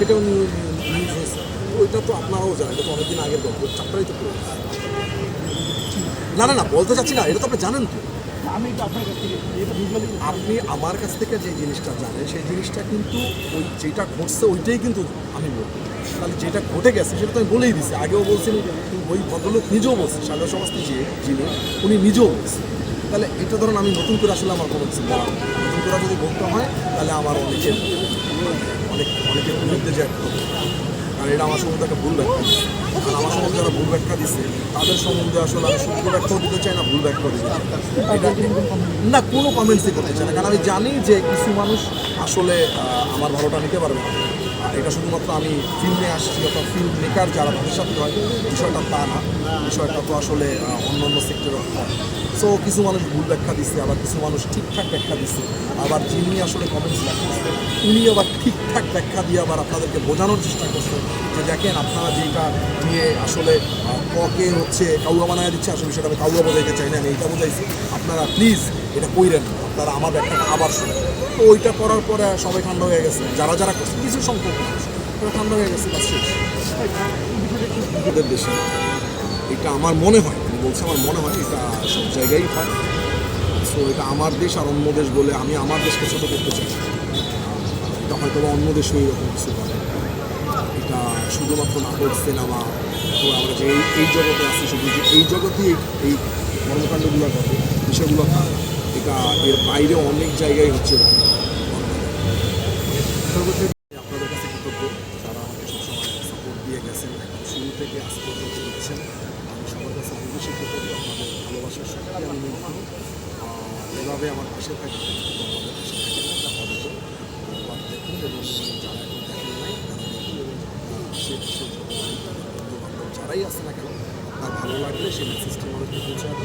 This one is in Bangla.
সেটাও নিউজ নিউজ হয়েছে। ওইটা তো আপনারাও জানেন এটা তো অনেকদিন আগের গল্প চাপটাই তো করে না না না বলতে চাচ্ছি না এটা তো আপনি জানেন তো। আমি আপনার কাছ থেকে আপনি আমার কাছ থেকে যে জিনিসটা জানেন সেই জিনিসটা কিন্তু ওই যেটা ঘটছে ওইটাই কিন্তু আমি বলব। তাহলে যেটা ঘটে গেছে সেটা তো আমি বলেই দিছি। আগেও বলছেন ওই ভদ্রলোক নিজেও বলছে সাগর সমাজটি যে যিনি উনি নিজেও বলছে। তাহলে এটা ধরুন আমি নতুন করে আসলে আমার কোনো কিছু নতুন করে যদি বলতে হয় তাহলে আমার অনেকের অনেক অনেকের বিরুদ্ধে যে একটা কারণ এটা আমার সম্বন্ধে একটা ভুল ব্যাখ্যা। আর আমার সম্বন্ধে যারা ভুল ব্যাখ্যা দিচ্ছে তাদের সম্বন্ধে আসলে আমি শুদ্ধ ব্যাখ্যাও দিতে চাই না, ভুল ব্যাখ্যাও দিতে চাই। না। কোনো কমেন্টসই করতে চাই না। কারণ আমি জানি যে কিছু মানুষ আসলে আমার ভালোটা নিতে পারবে না। আর এটা শুধুমাত্র আমি ফিল্মে আসছি অথবা ফিল্ম মেকার যারা তাদের হয়, বিষয়টা তা না। বিষয়টা তো আসলে অন্য অন্য সেক্টরে হয়। সো কিছু মানুষ ভুল ব্যাখ্যা দিচ্ছে আবার কিছু মানুষ ঠিকঠাক ব্যাখ্যা দিচ্ছে আবার যিনি আসলে কমেন্টস লেখতেছে উনি আবার ঠিকঠাক ব্যাখ্যা দিয়ে আবার আপনাদেরকে বোঝানোর চেষ্টা করছে যে দেখেন আপনারা যেটা নিয়ে আসলে ককে হচ্ছে কাউয়া বানায় দিচ্ছে, আসলে সেটা আমি কাউয়া বোঝাইতে চাই না, আমি এইটা বোঝাইছি। আপনারা প্লিজ এটা কইরেন, আপনারা আমার ব্যাখ্যাটা আবার শুনেন। তো ওইটা করার পরে সবাই ঠান্ডা হয়ে গেছে, যারা যারা করছে, কিছু সংখ্যক ওরা ঠান্ডা হয়ে গেছে, বাস শেষ। দেশে এটা আমার মনে হয়, আমি বলছি আমার মনে হয়, এটা সব জায়গায় হয়। সো এটা আমার দেশ আর অন্য দেশ বলে আমি আমার দেশকে ছোটো করতে চাই। এটা হয়তো অন্য দেশে এরকম কিছু করে এটা শুধুমাত্র নাটক সিনেমা তো আমরা যে এই জগতে আছি, শুধু যে এই জগতেই এই- কর্মকাণ্ডগুলো ঘটে, বিষয়গুলো না। এটা এর বাইরে অনেক জায়গায় হচ্ছে আপনাদের কাছে কৃতজ্ঞ, যারা আমাকে সবসময় সাপোর্ট দিয়ে গেছেন শুরু থেকে আজ পর্যন্ত দিচ্ছেন আমি সবার কাছে কৃতজ্ঞ। আপনাদের ভালোবাসার আমি এভাবে আমার পাশে থাকবে ভালো লাগলে সেই মেসেজটি আমাদেরকে পৌঁছে যাবে